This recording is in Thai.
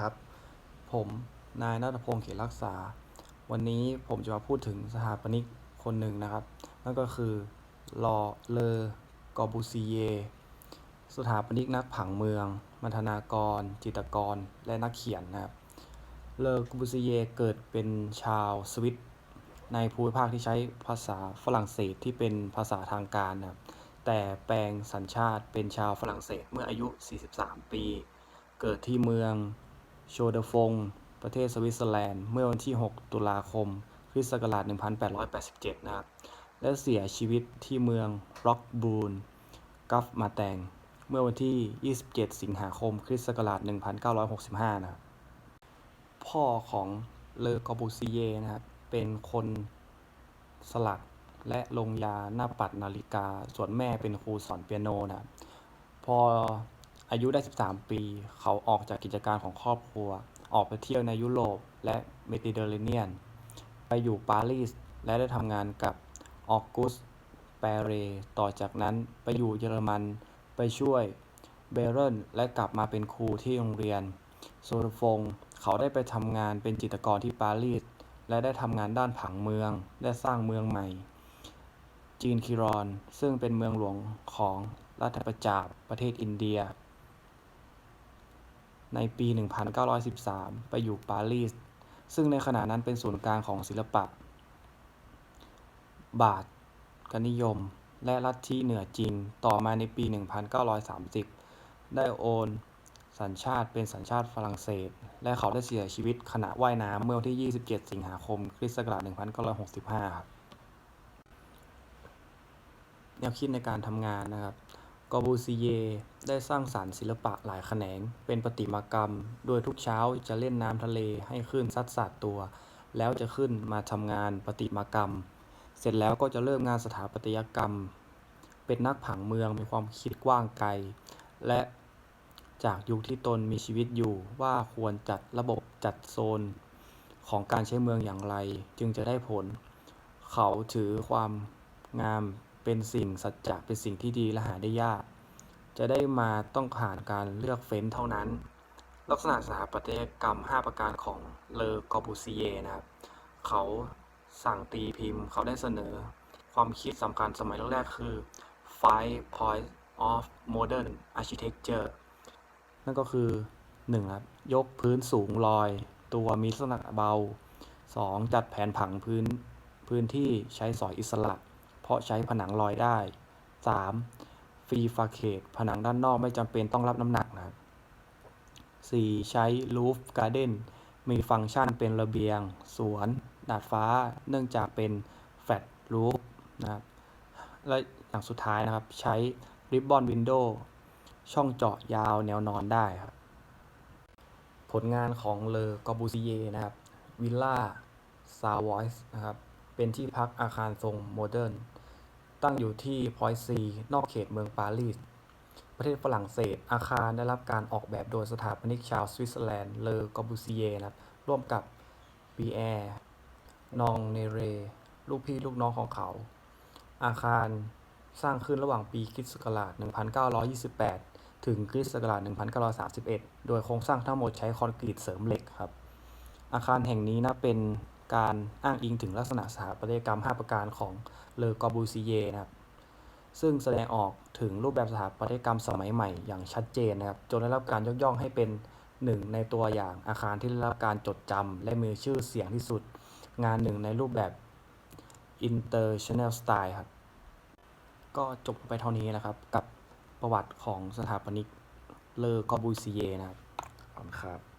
ครับ ผมนายนัทพงศ์เขตรักษา วันนี้ผมจะมาพูดถึงสถาปนิกคนหนึ่งนะครับ นั่นก็คือลอเลอกอบูซีเย สถาปนิกนักผังเมือง มัณฑนากร จิตรกร และนักเขียนนะครับ เลอกอบูซีเยเกิดเป็นชาวสวิตในภูมิภาคที่ใช้ภาษาฝรั่งเศสที่เป็นภาษาทางการนะครับแต่แปลงสัญชาติเป็นชาวฝรั่งเศสเมื่ออายุ 43 ปี เกิดที่เมือง โชเดฟง ประเทศสวิตเซอร์แลนด์ เมื่อวันที่ 6 ตุลาคมคริสต์ศักราช 1887 นะครับ และเสียชีวิตที่เมืองร็อกบูนกัฟมาแตง เมื่อวันที่ 27 สิงหาคมคริสต์ศักราช 1965 นะครับ พ่อของเลอกอบูซีเยนะครับ เป็นคนสลักและลงยาหน้าปัดนาฬิกา ส่วนแม่เป็นครูสอนเปียโนนะครับ พอ อายุได้ 13 ปี เขาออกจากกิจการของครอบครัว ออกไปเที่ยวในยุโรปและเมดิเตอร์เรเนียน ไปอยู่ปารีส และได้ทำงานกับออกุสแปเร ต่อจากนั้นไปอยู่เยอรมัน ไปช่วยเบเรนและกลับมาเป็นครูที่โรงเรียน โซลฟง เขาได้ไปทำงานเป็นจิตรกรที่ปารีส และได้ทำงานด้านผังเมือง และสร้างเมืองใหม่ จีนคิรอน ซึ่งเป็นเมืองหลวงของรัฐประจักษ์ประเทศอินเดีย ในปี 1913 ไปอยู่ปารีส ซึ่งในขณะนั้นเป็นศูนย์กลางของศิลปะ บาทกนิยม และลัทธิเหนือจีนต่อมาในปี 1930 ได้โอนสัญชาติเป็นสัญชาติฝรั่งเศส และเขาได้เสียชีวิตขณะว่ายน้ำเมื่อวันที่ 27 สิงหาคม คริสต์ศักราช 1965 ครับแนวคิดในการทำงานนะครับ กอบูซีเยได้สร้างสรรค์ศิลปะหลายแขนง เป็นประติมากรรม โดยทุกเช้าจะเล่นน้ำทะเลให้คลื่นซัดสาดตัว แล้วจะขึ้นมาทำงานประติมากรรม เสร็จแล้วก็จะเริ่มงานสถาปัตยกรรม เป็นนักผังเมืองมีความคิดกว้างไกล และจากยุคที่ตนมีชีวิตอยู่ว่าควรจัดระบบจัดโซน ของการใช้เมืองอย่างไรจึงจะได้ผล เขาถือความงาม เป็นสิ่งสัจจะเป็นสิ่งที่ดีและหาได้ยาก จะได้มาต้องผ่านการเลือกเฟ้นเท่านั้น ลักษณะสถาปัตยกรรม 5 ประการของเลอกอบูซีเยนะครับ เขาสั่งตีพิมพ์ เขาได้เสนอ ความคิดสำคัญสมัยแรกๆคือ five points of modern architecture นั่นก็คือ 1. ครับ ยกพื้นสูงลอย ตัวมีลักษณะเบา 2. จัดแผนผังพื้นพื้นที่ใช้สอยอิสระ ราะใช้ผนังลอยได้ 3. ฟรีฟาเคตผนังด้านนอกไม่จำเป็นต้องรับน้ำหนักนะครับ 4. ใช้รูฟการ์เด้นมีฟังก์ชันเป็นระเบียง สวน ดาดฟ้า เนื่องจากเป็นแฟลตรูฟนะครับ และอย่างสุดท้ายนะครับ ใช้ริบบอนวินโดว์ช่องเจาะยาวแนวนอนได้ครับ ผลงานของเลอกอบูซีเยนะครับ วิลล่าซาวอยส์นะครับ เป็นที่พักอาคารทรงโมเดิร์น ตั้งอยู่ที่พอยซี นอกเขตเมืองปารีส ประเทศฝรั่งเศส อาคารได้รับการออกแบบโดยสถาปนิกชาวสวิตเซอร์แลนด์ เลอกอบูซีเยนะครับ ร่วมกับปีแอร์นองเนเร ลูกพี่ลูกน้องของเขา อาคารสร้างขึ้นระหว่างปีคริสต์ศักราช 1928 ถึงคริสต์ศักราช 1931 โดยโครงสร้างทั้งหมดใช้คอนกรีตเสริมเหล็กครับ อาคารแห่งนี้นะเป็น การอ้างอิงถึงลักษณะสถาปัตยกรรม 5 ประการของเลอกอบูซีเยนะครับซึ่งแสดงออกถึงรูปแบบสถาปัตยกรรมสมัยใหม่อย่างชัดเจนนะครับจนได้รับการยกย่องให้เป็นหนึ่งในตัวอย่างอาคารที่ได้รับการจดจำและมีชื่อเสียงที่สุด งานหนึ่งในรูปแบบ International Style ครับก็จบไปเท่านี้นะครับกับประวัติของสถาปนิกเลอกอบูซีเยนะครับขอบคุณครับ